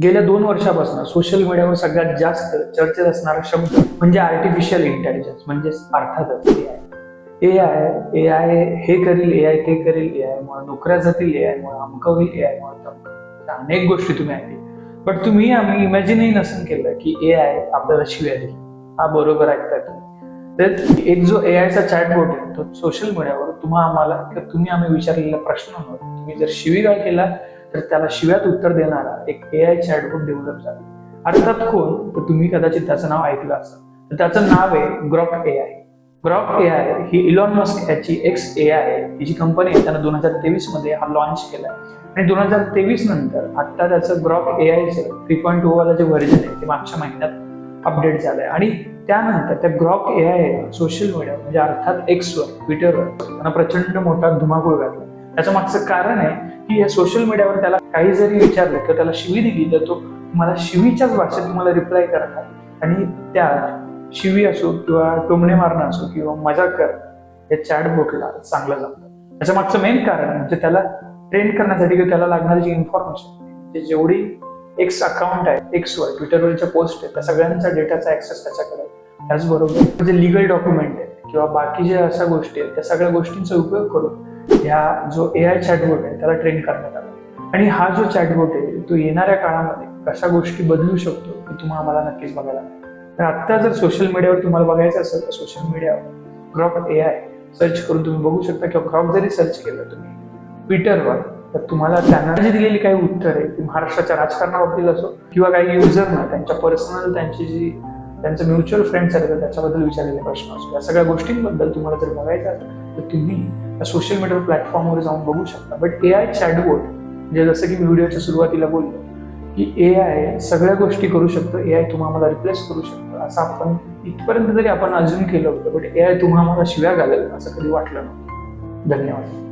गेल्या दोन वर्षापासून सोशल मीडियावर सगळ्यात जास्त चर्चेत असणारा शब्द म्हणजे आर्टिफिशियल इंटेलिजन्स म्हणजे अर्थातच A I A I A I हे करील ए आय ते करील ए आयमुळे नोकऱ्या जातील ए आय मुळे अमकं होईल ए आय अनेक गोष्टी तुम्ही ऐकली बट तुम्ही आम्ही इमॅजिनही नसून केलं की ए आय आपल्याला शिव्या देईल. हा बरोबर ऐकता तुम्ही. तर एक जो ए आयचा चॅटबोट आहे तो सोशल मीडियावर तुम्हा आम्हाला किंवा तुम्ही आम्ही विचारलेल्या प्रश्नांवर तुम्ही जर शिवीगाळ केला तर त्याला शिव्यात उत्तर देणारा एक ए आय चॅटबोट डेव्हलप झाला. अर्थात कोण? तर तुम्ही कदाचित त्याचं नाव ऐकलं असेल. तर त्याचं नाव आहे Grok A I Grok A I he Elon Musk याची एक्स ए आय ही जी कंपनी आहे त्यानं दोन हजार तेवीसमध्ये हा लॉन्च केला आणि दोन हजार तेवीस नंतर आता त्याचं ग्रॉक ए आयचं थ्री पॉईंट टू वाला जे व्हर्जन आहे ते मागच्या महिन्यात अपडेट झालंय. आणि त्यानंतर त्या Grok A I social media म्हणजे अर्थात एक्सवर ट्विटरवर त्यांना प्रचंड मोठा धुमाकूळ घातला. त्याचं मागचं कारण आहे की या सोशल मीडियावर त्याला काही जरी विचारलं किंवा त्याला शिवी दिली तर तो तुम्हाला शिवीच्याच भाषेत तुम्हाला रिप्लाय करणार. आणि त्यात शिवी असो किंवा टोमणे मारणं असो किंवा मजा कर या चॅटबोटला चांगलं जमतं. त्याच्या मागचं मेन कारण म्हणजे त्याला ट्रेन करण्यासाठी किंवा त्याला लागणारी जी इन्फॉर्मेशन जेवढी एक्स अकाउंट आहे एक्स वर ट्विटरवरच्या पोस्ट आहे त्या सगळ्यांचा डेटाचा ऍक्सेस त्याच्याकडे त्याचबरोबर जे लिगल डॉक्युमेंट आहे किंवा बाकी ज्या अशा गोष्टी आहेत त्या सगळ्या गोष्टींचा उपयोग करून ह्या जो ए आय चॅटबोट आहे त्याला ट्रेन करण्यात आला. आणि हा जो चॅटबोट आहे तो येणाऱ्या काळामध्ये कशा गोष्टी बदलू शकतो हे तुम्हा आम्हाला नक्कीच बघायला मिळेल. तर आत्ता जर सोशल मीडियावर तुम्हाला बघायचं असेल तर सोशल मीडियावर क्रॉप ए आय सर्च करून तुम्ही बघू शकता किंवा क्रॉप जरी सर्च केलं तुम्ही ट्विटरवर तर तुम्हाला त्यांना जी दिलेली काही उत्तर आहे ती महाराष्ट्राच्या राजकारणाबाबतीत असो किंवा काही युजरना त्यांच्या पर्सनल त्यांची जी त्यांचं म्युच्युअल फ्रेंड्स आहेत त्याच्याबद्दल विचारलेले प्रश्न असो या सगळ्या गोष्टींबद्दल तुम्हाला जर बघायचं असेल तर तुम्ही सोशल मीडिया प्लॅटफॉर्मवर जाऊन बघू शकता. बट ए आय चॅटबोट म्हणजे जसं की मी व्हिडिओच्या सुरुवातीला बोललो की ए आय सगळ्या गोष्टी करू शकतो. ए आय तुम्हाला रिप्लेस करू शकतो. असं आपण इथपर्यंत जरी आपण अजून केलं होतं बट ए आय तुम्हाला शिव्या घालेल असं कधी वाटलं नव्हतं. धन्यवाद.